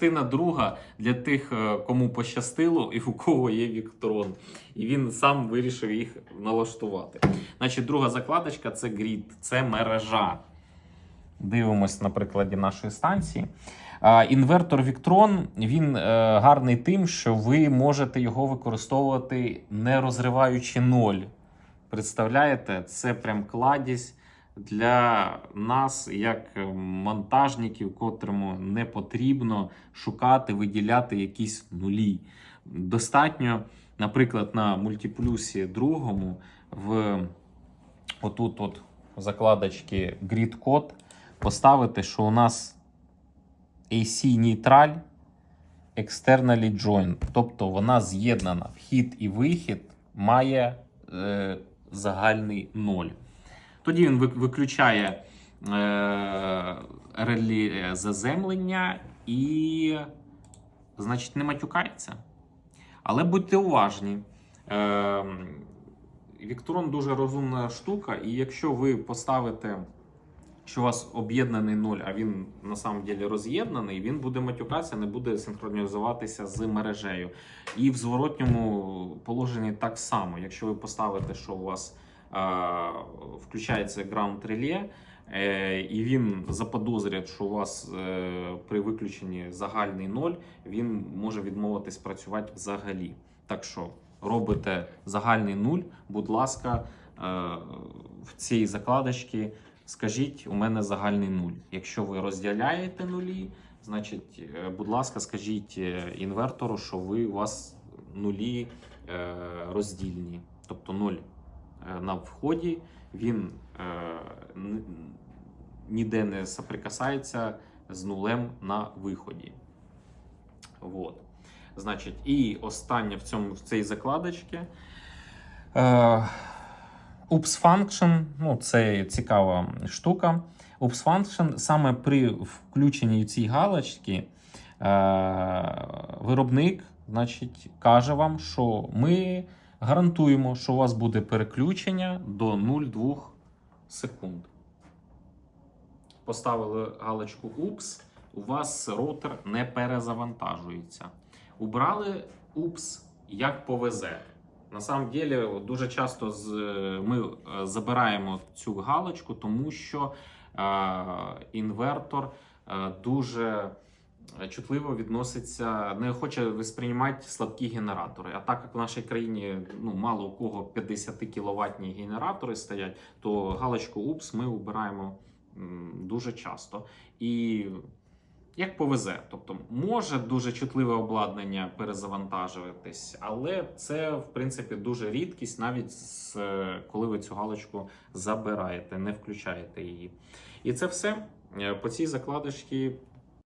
частина друга для тих, е, кому пощастило і у кого є Віктрон. І він сам вирішив їх налаштувати. Значить, друга закладочка це грід, це мережа. Дивимось на прикладі нашої станції. Інвертор Victron він е, гарний тим, що ви можете його використовувати не розриваючи ноль. Представляєте, це прям кладість для нас, як е, монтажників, котрому не потрібно шукати, виділяти якісь нулі. Достатньо, наприклад, на мультиплюсі другому в отут от в закладочці Grid Code поставити, що у нас AC нейтраль externally joined, тобто вона з'єднана. Вхід і вихід має е, загальний ноль. Тоді він виключає е, релі заземлення і, значить, не матюкається. Але будьте уважні. Е, Вікторон дуже розумна штука, і якщо ви поставите, що у вас об'єднаний ноль, а він на самом деле роз'єднаний, він буде матюкатися, не буде синхронізуватися з мережею. І в зворотньому положенні так само. Якщо ви поставите, що у вас включається ground реле, і він заподозрять, що у вас е, при виключенні загальний ноль, він може відмовитись працювати взагалі. Так що робите загальний нуль, будь ласка, е, в цій закладочці скажіть, у мене загальний нуль. Якщо ви розділяєте нулі, значить, е, будь ласка, скажіть інвертору, що ви у вас нулі роздільні, тобто ноль е, на вході, він е, ніде не соприкасається з нулем на виході. Вот. Значить, і останнє в цьому в цій закладочці. Е, Ups Function, ну це цікава штука. Ups Function саме при включенні цієї галочки е, виробник значить, каже вам, що ми гарантуємо, що у вас буде переключення до 0,2 секунд. Поставили галочку Ups, у вас роутер не перезавантажується. Убрали Ups як повезе. На самом деле, дуже часто з, ми е, забираємо цю галочку, тому що е, інвертор е, дуже чутливо відноситься, не хоче восприймати слабкі генератори. А так як в нашій країні ну, мало у кого 50 кіловатні генератори стоять, то галочку УПС ми обираємо дуже часто. І як повезе, тобто може дуже чутливе обладнання перезавантажуватись, але це в принципі дуже рідкість, навіть з, коли ви цю галочку забираєте, не включаєте її. І це все Е, по цій закладочці